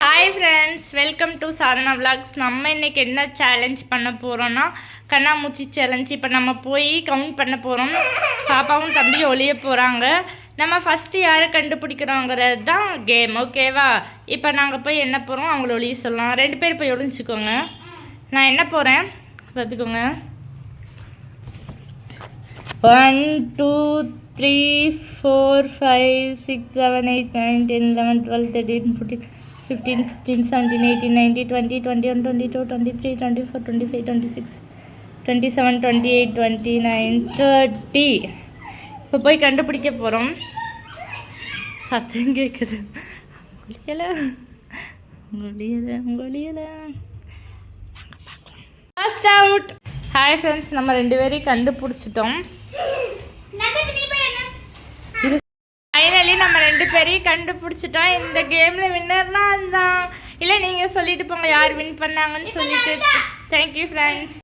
Hi friends welcome to Sarana vlogs நம்ம இன்றைக்கி என்ன சேலஞ்ச் பண்ண போகிறோன்னா கண்ணாமூச்சி சேலஞ்ச் இப்போ நம்ம போய் கவுண்ட் பண்ண போகிறோம் பாப்பாவும் தம்பி ஒளிய போகிறாங்க நம்ம ஃபஸ்ட்டு யாரை கண்டுபிடிக்கிறோங்கிறது தான் கேம் ஓகேவா இப்போ நாங்கள் போய் என்ன போகிறோம் அவங்கள ஒளிய சொல்லலாம். ரெண்டு பேர் போய் ஒளிஞ்சிக்கோங்க. நான் என்ன போகிறேன் பார்த்துக்கோங்க. One two three four five six seven eight nine ten eleven twelve thirteen fourteen fifteen sixteen seventeen eighteen ninety twenty twenty one twenty two twenty three twenty four twenty five twenty six twenty seven twenty eight twenty nine thirty இப்போ போய் கண்டுபிடிக்க போகிறோம் சத்தம் கேட்குது முடியல first out hi friends நம்ம ரெண்டு பேரையும் கண்டுபிடிச்சிட்டோம். நம்ம ரெண்டு பேரையும் கண்டுபிடிச்சிட்டோம் இந்த கேமில் வின்னர்னா அதுதான். இல்லை நீங்கள் சொல்லிட்டு போங்க யார் வின் பண்ணாங்கன்னு சொல்லிட்டு. Thank you friends